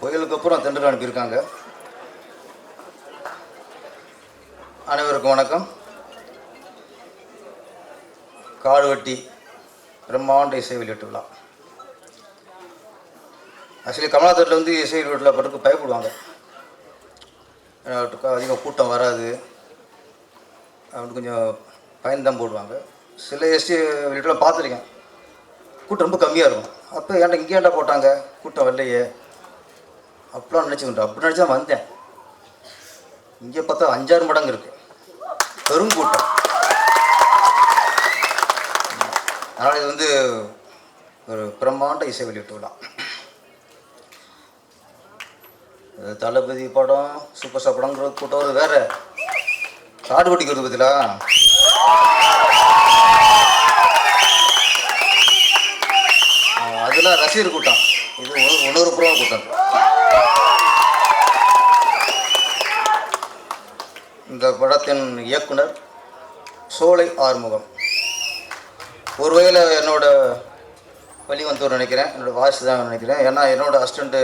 புயலுக்கு அப்புறம் தெண்டல் அனுப்பியிருக்காங்க. அனைவருக்கும் வணக்கம். காடுவெட்டி பிரம்மாண்ட இசை வெளியீட்டு விழா. ஆக்சுவலி கமலாத்தட்டில் வந்து இசை வெளியீட்டில் பட்டுக்கு பயப்படுவாங்க. அதிகம் கூட்டம் வராது. அப்படின்னு கொஞ்சம் பயன் தான் போடுவாங்க. சில எஸ்டி வெளியீட்டில் பார்த்துருக்கேன். கூட்டம் ரொம்ப கம்மியாக இருக்கும். அப்போ ஏன்டா இங்கே ஏன்டா போட்டாங்க? கூட்டம் வரலையே. அப்படிலாம் நினச்சிக்கிட்டோம் அப்படி நினச்சி தான் வந்தேன். இங்கே பார்த்தா அஞ்சாறு மடங்கு இருக்குது பெரும் கூட்டம். அதனால் இது வந்து ஒரு பிரம்மாண்ட இசை வெளியீட்டு விழா. தளபதி படம் சூப்பர் ஸ்டார் படங்கிற கூட்டம் ஒரு வேற. காடு வெட்டிக்கிறது பத்திலா? அதெல்லாம் ரசிகர் கூட்டம். இது உண- உணர்வுபூர்வ கூட்டம். இந்த படத்தின் இயக்குனர் சோலை ஆறுமுகம். ஒரு வகையில் என்னோட வழி வந்தவர் நினைக்கிறேன். என்னோட வாய்ஸ் தான் நினைக்கிறேன். ஏன்னா என்னோடய அசிஸ்டண்ட்டு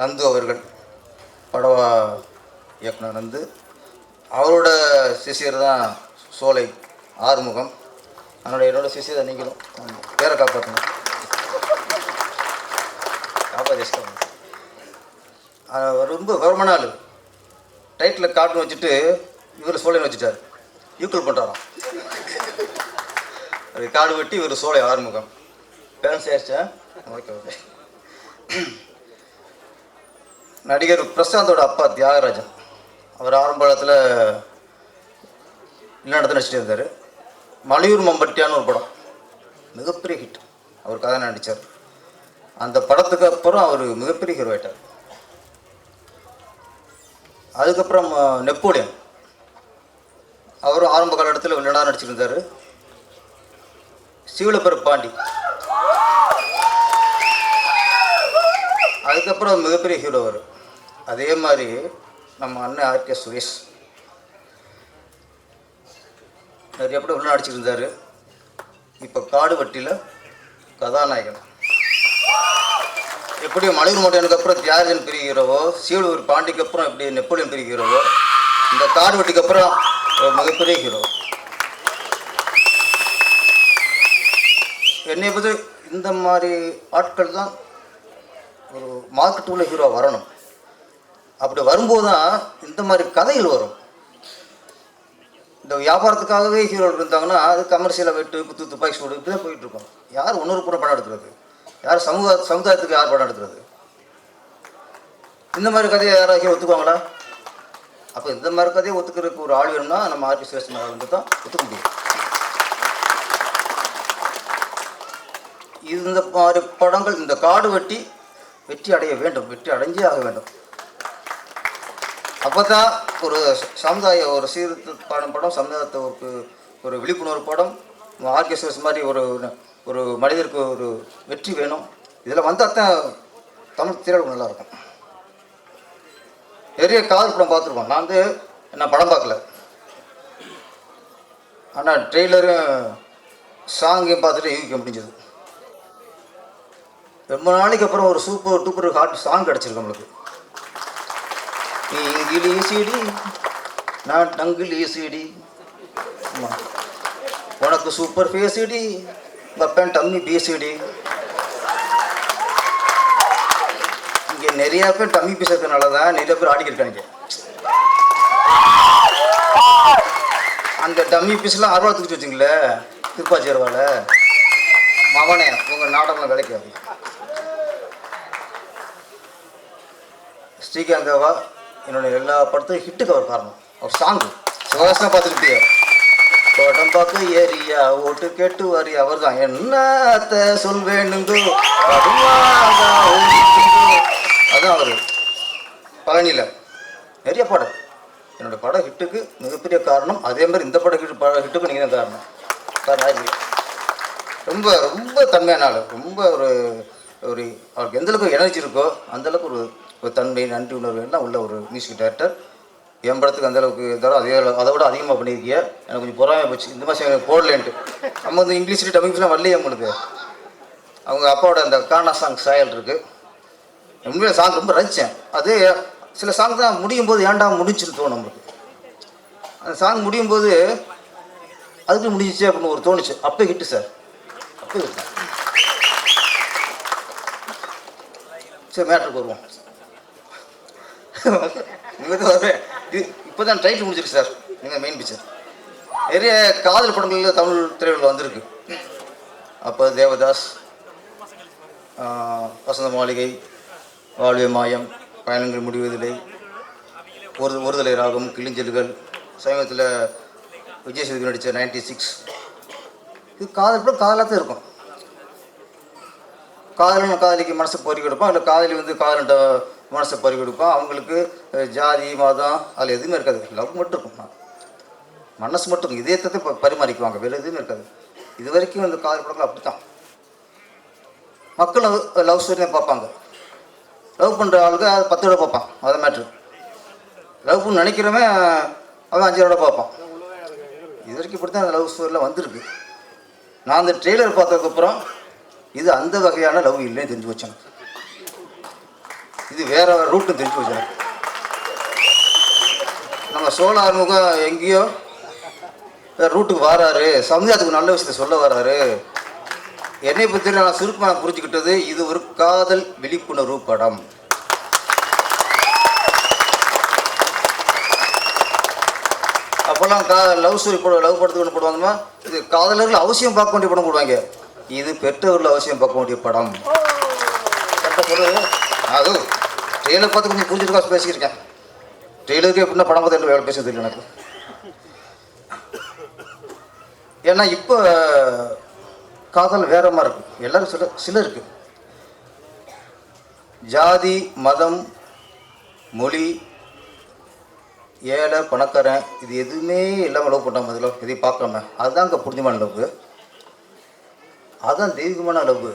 நந்து அவர்கள் படவா இயக்குனர் நந்து அவரோட சிசியர் தான் சோலை ஆறுமுகம். அதனோட என்னோட சிஷியர் தான் நீங்களும். பேரை காப்பாற்றணும் காப்பாற்றி ரொம்ப விவரமான ரைட்டில் காட்டுன்னு வச்சுட்டு இவர் சோலைன்னு வச்சுட்டார். ஈக்குவல் பண்ணுறாராம் அது காடு வெட்டி இவர் சோலை ஆறுமுகம். பேரண்ட்ஸ் ஆயிடுச்சா ஓகே ஓகே நடிகர் பிரசாந்தோட அப்பா தியாகராஜன். அவர் ஆரம்ப காலத்தில் நடந்து நடிச்சிட்டு இருந்தார். மலையூர் மம்பட்டியான்னு ஒரு படம். மிகப்பெரிய ஹிட் அவர் கதை நடித்தார் அந்த படத்துக்கு அப்புறம் அவர் மிகப்பெரிய ஹீரோ ஆயிட்டார். அதுக்கப்புறம் நெப்போலியன். அவரும் ஆரம்ப காலகட்டத்தில் நல்லா நடிச்சிருந்தார் சீவலப்பெரு பாண்டி. அதுக்கப்புறம் மிகப்பெரிய ஹீரோ அவர். அதே மாதிரி நம்ம அண்ணன் ஆர்கே சுரேஷ். நிறைய படம் வில்லன் நடிச்சிருந்தார் இப்போ காடு வட்டியில் கதாநாயகன். எப்படி மலையூர் மோட்டனுக்கு அப்புறம் தியாகன் பிரிகிறவோ சீலூர் பாண்டிக்கு அப்புறம் எப்படி நெப்போலியன் பிரிகிறவோ இந்த காடு வெட்டிக்கு அப்புறம் ஒரு மிகப்பெரிய ஹீரோ என்னை பற்றி இந்த மாதிரி ஆட்கள் தான் ஒரு மார்க்கெட் உள்ள ஹீரோ வரணும். அப்படி வரும்போது தான் இந்த மாதிரி கதைகள் வரும். இந்த வியாபாரத்துக்காகவே ஹீரோ இருந்தாங்கன்னா அது கமர்ஷியலாக வெட்டு குத்து துப்பாக்கி சூடு இப்படி தான் போயிட்டுருக்கோம் யார் ஒன்னொரு கூட படம் எடுக்கிறது? யார் சமூக சமுதாயத்துக்கு யார் படம் எடுக்கிறது? இந்த மாதிரி கதையை யாராச்சும் ஒத்துக்குவாங்களா? அப்போ இந்த மாதிரி கதையை ஒத்துக்கிறதுக்கு ஒரு ஆள் வேணும்னா நம்ம ஆர்பி சுரேஷன் வந்து தான் ஒத்துக்க முடியும். இந்த மாதிரி படங்கள் இந்த காடு வெட்டி வெற்றி அடைய வேண்டும். வெற்றி அடைஞ்சே ஆக வேண்டும். அப்போ தான் ஒரு சமுதாய ஒரு சீர்திருத்த படம் சமுதாயத்தை ஒரு விழிப்புணர்வு படம். ஆர்கெஸ்ட்ரஸ் மாதிரி ஒரு ஒரு மனிதருக்கு ஒரு வெற்றி வேணும். இதில் வந்தால் தான் தமிழ் திரையுலகம் நல்லாயிருக்கும். நிறைய காதல் படம் பார்த்துருக்கோம் நான் வந்து நான் படம் பார்க்கல. ஆனால் ட்ரெய்லரும் சாங்கையும் பார்த்துட்டு யூகிக்க முடிஞ்சது. ரொம்ப நாளைக்கு அப்புறம் ஒரு சூப்பர் டூப்பர் ஹாட் சாங் கிடச்சிருக்கு நம்மளுக்கு. நீ இங்கிலீசிடி நான் டங்கிலீசிடி ஆமாம் உனக்கு சூப்பர் ஃபேஸிடி பப்பன் டம்மி பிஎஸ்சிடி இங்கே நிறைய பேர் டம்மி பேசுறதுனால தான் நிறைய பேர் ஆடிக்கிருக்காங்க அந்த டம்மி பீஸ்லாம் அறுவா தூக்கி திருப்பாச்சி அறுவால மவனே உங்கள் நாடகம் விளைக்காது ஸ்ரீகாந்தாவா என்னுடைய எல்லா படத்தையும் ஹிட்டுக்கு அவர் காரணம். அவர் சாங் சிவகாசனா பார்த்துக்கிட்டே கோடம்பாக்கு ஏரியா ஓட்டு கேட்டு வரி அவர் தான் என்னத்த சொல்வேனுங்கோ? அதான் அவர். பழனியில். நிறைய படம். என்னோட படம் ஹிட்டுக்கு மிகப்பெரிய காரணம். அதே மாதிரி இந்த படம் ஹிட் படம் ஹிட்டுக்கு நீங்கள் தான் காரணம். ரொம்ப ரொம்ப தன்மையான ஆள். ரொம்ப ஒரு ஒரு அவருக்கு எந்த அளவுக்கு எனர்ஜி இருக்கோ அந்த அளவுக்கு ஒரு ஒரு தன்மை நன்றி உணர்வு எல்லாம் உள்ள ஒரு மியூசிக் டைரக்டர் என் படத்துக்கு அந்தளவுக்கு தரோ அதே அளவு- அதை விட அதிகமாக பண்ணியிருக்கிய. எனக்கு கொஞ்சம் பொறாமை போச்சு. இந்த மாதிரி எனக்கு போடலேன்ட்டு. நம்ம வந்து இங்கிலீஷில் டபிங்ஸ்லாம் வரலையே உங்களுக்கு. அவங்க அப்பாவோட அந்த கானா சாங் சாயல் இருக்குது உண்மையில சாங் ரொம்ப ரசித்தேன் அது சில சாங் தான் முடியும் போது ஏன்டா முடிஞ்சுன்னு தோணும் நம்மளுக்கு. அந்த சாங் முடியும் போது அதுக்கு முடிஞ்சிச்சு அப்படின்னு ஒரு தோணுச்சு. அப்போ ஹிட்டு சார் அப்போ ஹிட் சரி மேட்ருக்கு வருவோம். இங்கே தான் வரேன் இது இப்போ தான் டைட்டில் முடிஞ்சிருக்கு சார் நீங்கள் மெயின் பிக்சர் நிறைய காதல் படங்களில் தமிழ் திரையுலகில் வந்திருக்கு. அப்போ தேவதாஸ் வசந்த மாளிகை வாழ்வே மாயம் பயணங்கள் முடிவதில்லை. ஒரு ஒருதலை ராகம் கிளிஞ்சல்கள் சமீபத்தில் விஜய் சேதுபதி நடித்த நைன்டி சிக்ஸ் இது காதல் படம் காதலாக தான் இருக்கும். காதலன் காதலிக்கு மனசை பறி கொடுப்பான் இல்லை காதலி வந்து காதலன்ட்ட மனசை பறி கொடுப்பான் அவங்களுக்கு ஜாதி மதம் அதில் எதுவுமே இருக்காது. லவ் மட்டும் இருக்கும். மனசு மட்டும் இதயத்தை பரிமாறிக்குவாங்க. வேறு எதுவுமே இருக்காது. இது வரைக்கும் இந்த காதல் படங்கள் அப்படி தான் மக்கள் லவ் ஸ்டோரியை தான் பார்ப்பாங்க. லவ் பண்ணுற ஆளுக்கு அது பத்து தடவை பார்ப்பான். அதை மேட்ரு லவ் நினைக்கிறவன் அவன் அஞ்சு தடவை பார்ப்பான். இது வரைக்கும் இப்படி தான் அந்த லவ் ஸ்டோரியில் வந்திருக்கு. நான் அந்த ட்ரெய்லர் பார்த்ததுக்கப்புறம் இது அந்த வகையான லவ் இல்லைன்னு தெரிஞ்சு வச்சேன் இது வேற ரூட்னு தெரிஞ்சு வச்சேன் நம்ம சோழ ஆறுமுகம் எங்கேயோ வேற ரூட்டுக்கு வராரு. சமுதாயத்துக்கு நல்ல விஷயத்தை சொல்ல வராரு. என்னை பற்றி நான் சுருக்கமாக புரிஞ்சுக்கிட்டது இது ஒரு காதல் விழிப்புணர்வு படம். அப்போல்லாம் கா லவ் ஸ்டோரி போட லவ் படத்துக்கு ஒன்று போடுவாங்கன்னா இது காதலர்கள் அவசியம் பார்க்க வேண்டிய படம் போடுவாங்க. இது பெற்றவர்கள் அவசியம் பார்க்க வேண்டிய படம். அது ட்ரெயிலர் பார்த்து கொஞ்சம் புரிஞ்சுட்டு பேசியிருக்கேன். ட்ரெயிலருக்கு எப்படின்னா படம் பார்த்து வேலை பேச தெரியல எனக்கு. ஏன்னா இப்போ காதல் வேற மாதிரி இருக்கு. எல்லாரும் சில சிலருக்கு ஜாதி மதம் மொழி ஏழை பணக்காரன் இது எதுவுமே இல்லாமல் லவ் பண்ணாமல் இதில் எதையும் பார்க்காம அதுதான் அங்கே புரிஞ்சமான லவ் அதுதான் தெய்வீகமான லவ்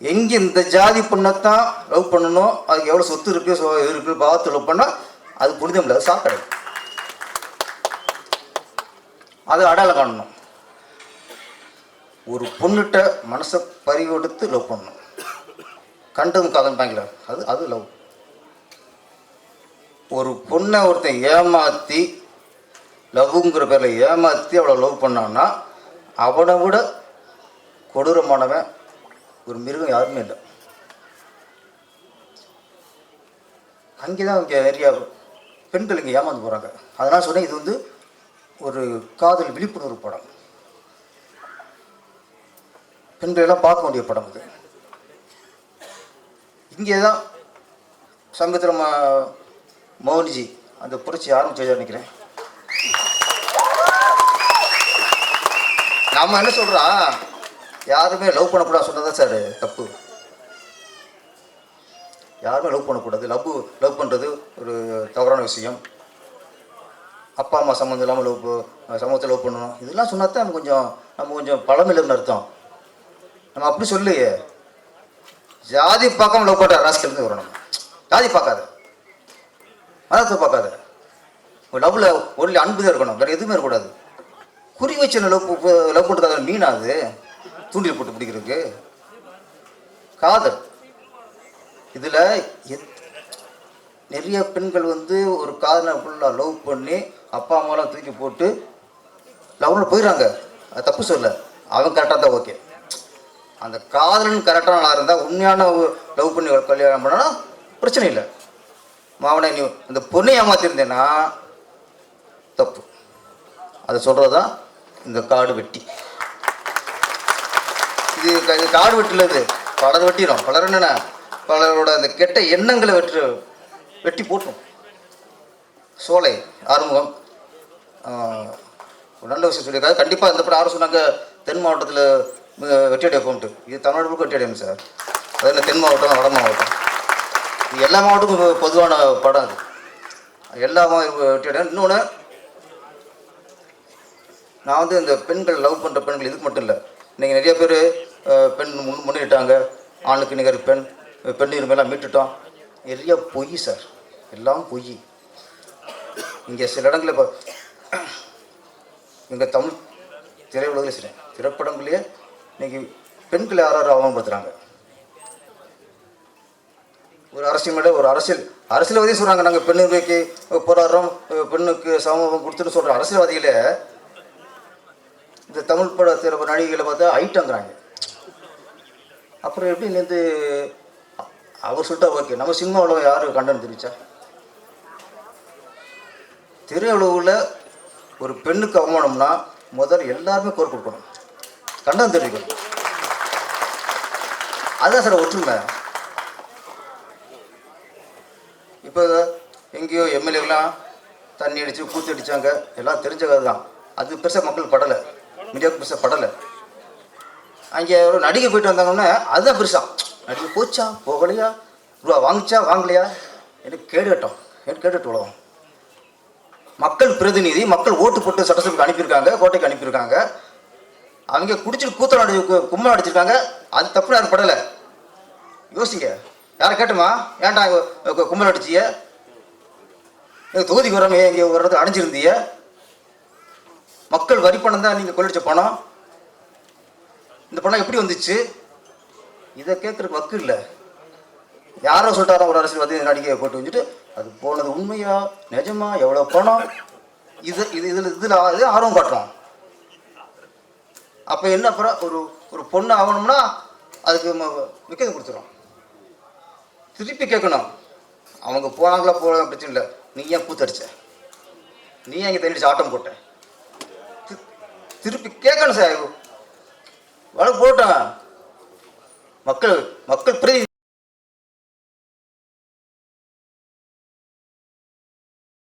எங்கே இந்த ஜாதி பொண்ணைத்தான் லவ் பண்ணணும் அதுக்கு எவ்வளோ சொத்து இருக்குது சோ இது இருக்குது பார்த்து லவ் பண்ணால் அது புரிதம் இல்லை சாப்பிடும் அது அடையாளம் காணணும். ஒரு பொண்ணுகிட்ட மனசை பறிவெடுத்து லவ் பண்ணணும். கண்டதும் காதன்பாங்களே அது அது லவ் ஒரு பொண்ணை ஒருத்தன் ஏமாற்றி லவ்ங்கிற பேரில் ஏமாற்றி அவளை லவ் பண்ணான்னா அவனை விட கொடூரமானவன் ஒரு மிருகம் யாருமே இல்லை. அங்கே தான் இங்கே நிறையா பெண்கள் இங்கே ஏமாந்து போகிறாங்க அதனால் சொன்னேன் இது வந்து ஒரு காதல் விழிப்புணர்வு படம். பெண்கள் எல்லாம் பார்க்க வேண்டிய படம் இது இங்கே தான் சங்கத்தில் ம மௌனிஜி அந்த புரட்சி ஆரம்பிச்சு நினைக்கிறேன். நம்ம என்ன சொல்கிறா யாருமே லவ் பண்ணக்கூடாது சொன்னதா சார் தப்பு. யாருமே லவ் பண்ணக்கூடாது. லவ் லவ் பண்ணுறது ஒரு தவறான விஷயம். அப்பா அம்மா சம்மந்தம் இல்லாமல் லவ் சமூகத்தை லவ் பண்ணணும். இதெல்லாம் சொன்னா தான் நம்ம கொஞ்சம் நம்ம கொஞ்சம் பழமில்லைன்னு அர்த்தம். நம்ம அப்படி சொல்லலையே. ஜாதி பார்க்காம லவ் பண்ணுற ராசிக்கிலேருந்து வரும் நம்ம ஜாதி பார்க்காத. மதத்தை பார்க்காத. ஒரு லவ்வில் ஒன்லி அன்பு தான் இருக்கணும். வேறு எதுவுமே இருக்கக்கூடாது. குறி வச்சு லவ் லவ் பண்ணுறது மீனாது தூண்டில் போட்டு பிடிக்கிறதுக்கு. காதல். இதில் நிறைய பெண்கள் வந்து ஒரு காதலை ஃபுல்லாக லவ் பண்ணி அப்பா அம்மாலாம் தூக்கி போட்டு லவ்வில் போயிடுறாங்க அது தப்பு சொல்ல அவன் கரெக்டாக தான் ஓகே அந்த காதலன் கரெக்டாக நல்லா இருந்தால் உண்மையான லவ் பண்ணி கல்யாணம் பண்ணனா பிரச்சனை இல்லை. மாவனை நீ அந்த பொண்ணை ஏமாத்திருந்தேன்னா தப்பு. அதை சொல்கிறது தான் இந்த காடு வெட்டி. இது க- இது காடு வெட்டுலது பலர் வெட்டிடும் பலர் என்னென்ன? பலரோட அந்த கெட்ட எண்ணங்களை வெட்டு வெட்டி போட்டோம் சோலை ஆறுமுகம். நல்ல விஷயம் சொல்லியிருக்காரு. கண்டிப்பாக இந்த படம் யாரும் சொன்னாங்க தென் மாவட்டத்தில் வெட்டி போன்ட்டு இது தமிழ்நாடு வெட்டி அடையும் சார். அது தென் மாவட்டம் வட மாவட்டம். இது எல்லா மாவட்டத்துக்கும் பொதுவான படம் அது. எல்லா வெட்டியடையும் இன்னொன்று நான் வந்து இந்த பெண்கள் லவ் பண்ணுற பெண்கள் இதுக்கு மட்டும் இல்லை. இன்றைக்கி நிறைய பேர் பெண் முன் முன்னிட்டாங்க. ஆணுக்கு நிகர் பெண் பெண் உரிமையெல்லாம் மீட்டுட்டோம். நிறைய பொய் சார். எல்லாம் பொய். இங்கே சில இடங்களில் இப்போ எங்கள் தமிழ் திரையுலகில் சரி திரைப்படங்களையே இன்றைக்கி பெண்களை யார் அவமானப்படுத்துகிறாங்க ஒரு அரசியல் மேலே ஒரு அரசியல் அரசியல்வாதியும் சொல்கிறாங்க நாங்கள் பெண்ணுக்கு போராடுறோம் பெண்ணுக்கு சமூகம் கொடுத்துட்டு சொல்கிற அரசியல்வாதிகளே இந்த தமிழ் பட சிறப்பு நடிகைகளை பார்த்தா ஐட்டங்கிறாங்க அப்புறம் எப்படி நேற்று அவர் சொல்லிட்டா ஓகே. நம்ம சினிமாவில் யார் கண்டனம் தெரிவிச்சா திரையுலகில் ஒரு பெண்ணுக்கு அவமானம்னா முதல் எல்லாருமே கோர் கொடுக்கணும். கண்டனம் தெரிவிக்கணும். அதுதான் சார் ஒற்றுமை. இப்போ எங்கேயோ எம்எல்ஏலாம் தண்ணி அடித்து கூத்து அடித்தாங்க எல்லாம் தெரிஞ்ச கதை தான் அது பெருசாக மக்கள் படலை. மீடியாவுக்கு பெருசாக படலை. அங்கே ஒரு நடிகை போயிட்டு வந்தாங்கன்னா அதுதான் பெருசா. நடிகை போச்சா? போகலையா? ரூபா வாங்கிச்சா? வாங்கலையா? எனக்கு கேடுகட்டும் எனக்கு கேட்டுட்டு உலகம். மக்கள் பிரதிநிதி மக்கள் ஓட்டு போட்டு சட்டசபைக்கு அனுப்பியிருக்காங்க கோட்டைக்கு அனுப்பியிருக்காங்க. அவங்க குடிச்சிட்டு கூத்தல் அடி கும்பல் அடிச்சிருக்காங்க. அது தப்பு யாரும் படலை. யோசிங்க. யாரை கேட்டுமா? ஏன்டா கும்பல் அடிச்சிய எங்க தொகுதிக்கு வராம இங்கே ஒரு இடத்துல அடைஞ்சிருந்தீங்க மக்கள் வரி பணம் தான் நீங்கள் கொள்ளடிச்ச பணம்? இந்த பணம் எப்படி வந்துச்சு? இதை கேட்குறக்கு வக்கு இல்லை. யாரோ சொல்லிட்டாரோ ஒரு அரசியல்வாதி நடிகையை போட்டு வச்சுட்டு அது போனது உண்மையா நிஜமா எவ்வளோ பணம்? இது இது இதில் இதில் இது ஆர்வம் காட்டுறோம் அப்போ என்ன அப்புறம் ஒரு ஒரு பொண்ணு ஆகணும்னா அதுக்கு முக்கியத்துவம் கொடுத்துரும். திருப்பி கேட்கணும். அவங்க போனாங்களா போகலாம் பிரச்சனை இல்லை. நீ ஏன் கூத்தடிச்ச நீ ஏன் இங்கே தண்ணி ஆட்டம் போட்ட? திருப்பி கேட்கணும் சார். வழக்கு போட்டேன் மக்கள் மக்கள் பிரதி